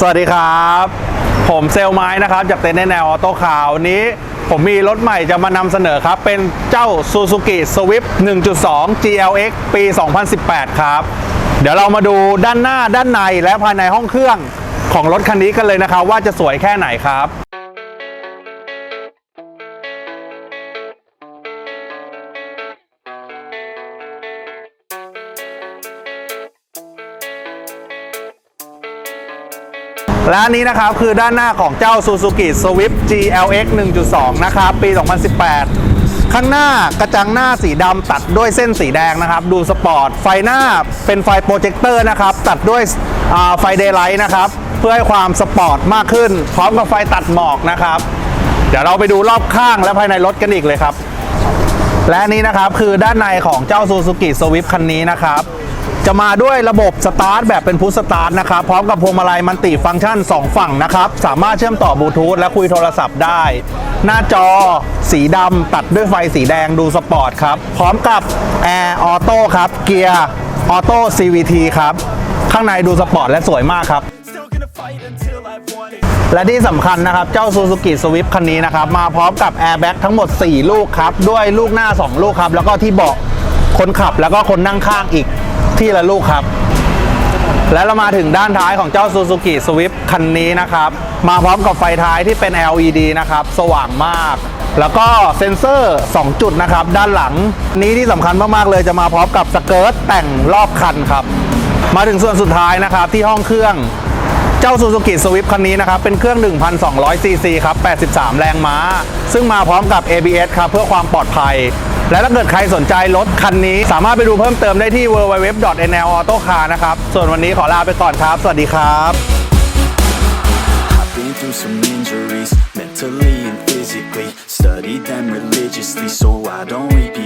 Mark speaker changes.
Speaker 1: สวัสดีครับ ผมเซลไม้นะครับ จากเต็นท์ในแนวออโต้คาวนนี้ ผมมีรถใหม่จะมานำเสนอครับ เป็นเจ้า Suzuki Swift 1.2 GLX ปี 2018 ครับ เดี๋ยวเรามาดูด้านหน้าด้านในและภายในห้องเครื่องของรถคันนี้กันเลยนะครับ ว่าจะสวยแค่ไหนครับ และอันนี้นะครับคือด้านหน้าของเจ้า Suzuki Swift GLX 1.2 นะครับ ปี 2018 ข้างหน้ากระจังหน้าสีดำตัดด้วยเส้นสีแดงนะครับ ดูสปอร์ต ไฟหน้าเป็นไฟโปรเจคเตอร์นะครับ ตัดด้วยไฟเดย์ไลท์นะครับ เพื่อให้ความสปอร์ตมากขึ้น พร้อมกับไฟตัดหมอกนะครับ เดี๋ยวเราไปดูรอบข้างและภายในรถกันอีกเลยครับ และนี่นะครับคือด้านในของเจ้า Suzuki Swift คันนี้นะครับ จะมาด้วยระบบสตาร์ทแบบเป็นพุชสตาร์ทนะครับ พร้อมกับพวงมาลัยมันติฟังก์ชัน 2 ฝั่งนะครับ สามารถเชื่อมต่อบลูทูธและคุยโทรศัพท์ได้ หน้าจอสีดำตัดด้วยไฟสีแดงดูสปอร์ตครับ พร้อมกับแอร์ออโต้ครับ เกียร์ออโต้ CVT ครับ ข้างในดูสปอร์ตและสวยมากครับและที่สำคัญนะครับ เจ้า Suzuki Swift คันนี้นะครับ มาพร้อมกับ Airbag ทั้งหมด 4 ลูกครับ ด้วยลูกหน้า 2 ลูกครับ แล้วก็ที่เบาะคนขับแล้วก็คนนั่งข้างอีก ที่ละลูกครับ และเรามาถึงด้านท้ายของเจ้า Suzuki Swift คันนี้นะครับ มาพร้อมกับไฟท้ายที่เป็น LED นะครับ สว่างมาก แล้วก็เซ็นเซอร์ 2 จุดนะครับ ด้านหลังนี้ที่สำคัญมากๆเลยจะมาพร้อมกับสเกิร์ตแต่งรอบคันครับ มาถึงส่วนสุดท้ายนะครับที่ห้องเครื่องเจ้า Suzuki Swift คันนี้นะครับ เป็นเครื่อง 1,200ซีซีครับ 83 แรงม้า ซึ่งมาพร้อมกับ ABS ครับ เพื่อความปลอดภัย และถ้าเกิดใครสนใจรถคันนี้ สามารถไปดูเพิ่มเติมได้ที่ www.nlautocar นะครับ ส่วนวันนี้ขอลาไปก่อนครับ สวัสดีครับ
Speaker 2: I've been through some injuries, mentally and physically. Studied them religiously so I don't repeat.